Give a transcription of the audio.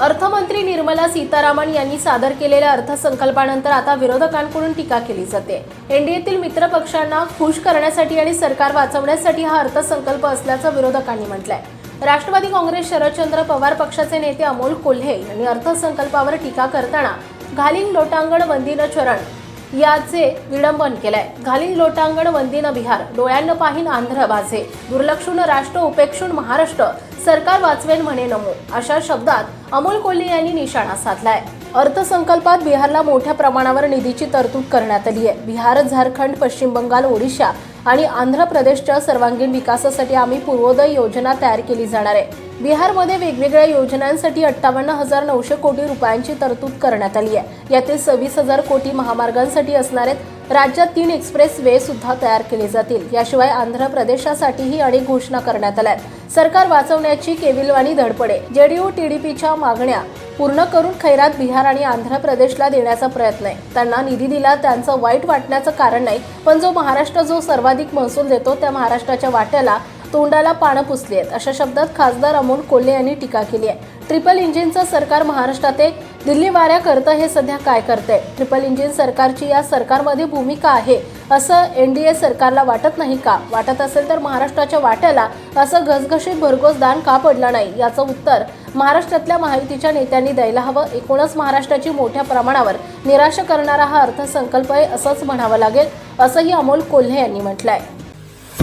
अर्थमंत्री निर्मला सीतारामन यांनी सादर केलेल्या अर्थसंकल्पानंतर आता विरोधकांकडून टीका केली जाते. एनडीएतील मित्र पक्षांना खुश करण्यासाठी आणि सरकार वाचवण्यासाठी हा अर्थसंकल्प असल्याचं विरोधकांनी म्हटलंय. राष्ट्रवादी काँग्रेस शरदचंद्र पवार पक्षाचे नेते अमोल कोल्हे यांनी अर्थसंकल्पावर टीका करताना घालिंग लोटांगण वंदीनं चरण याचे विडंबन केलंय. घालीन लोटांगण वंदीनं बिहार डोळ्यांना पाहीन आंध्र बाझे दुर्लक्षून राष्ट्र उपेक्षून महाराष्ट्र सरकार वाचवेन म्हणे नमो अशा शब्दात अमोल कोल्हे यांनी निशाणा साधलाय. अर्थसंकल्पात बिहारला मोठ्या प्रमाणावर निधीची तरतूद करण्यात आली आहे. बिहार झारखंड पश्चिम बंगाल ओडिशा आणि आंध्र प्रदेशच्या सर्वांगीण विकासासाठी आम्ही पूर्वोदय योजना तयार केली जाणार आहे. बिहारमध्ये वेगवेगळ्या योजनांसाठी अठ्ठावन्न हजार नऊशे कोटी रुपयांची तरतूद करण्यात आली आहे. यातील सव्वीस हजार कोटी महामार्गांसाठी असणार आहेत राज्यात तीन एक्सप्रेस वे सुद्धा तयार केले जातील. याशिवाय आंध्र प्रदेशासाठीही अनेक घोषणा करण्यात आल्या आहेत. सरकार वाचवण्याची केविलवाणी धडपडे. जेडीयू टीडीपीच्या मागण्या पूर्ण करून खैरात बिहार आणि आंध्र प्रदेशला देण्याचा प्रयत्न आहे. त्यांना निधी दिला त्यांचं वाईट वाटण्याचं कारण नाही पण जो महाराष्ट्र जो सर्वाधिक महसूल देतो त्या महाराष्ट्राच्या वाट्याला तोंडाला पानं पुसली आहेत. अशा शब्दात खासदार अमोल कोल्हे यांनी टीका केली आहे. ट्रिपल इंजिनचं सरकार महाराष्ट्रात एक दिल्ली वाऱ्या करतं हे सध्या काय करतंय? ट्रिपल इंजिन सरकारची या सरकारमध्ये भूमिका आहे असं एन डी ए सरकारला वाटत नाही का? वाटत असेल तर महाराष्ट्राच्या वाट्याला असं घसघशीत भरघोस दान का पडलं नाही? याचं उत्तर महाराष्ट्रातल्या महायुतीच्या नेत्यांनी द्यायला हवं. एकूणच महाराष्ट्राची मोठ्या प्रमाणावर निराशा करणारा हा अर्थसंकल्प आहे असंच म्हणावं लागेल असंही अमोल कोल्हे यांनी म्हटलंय.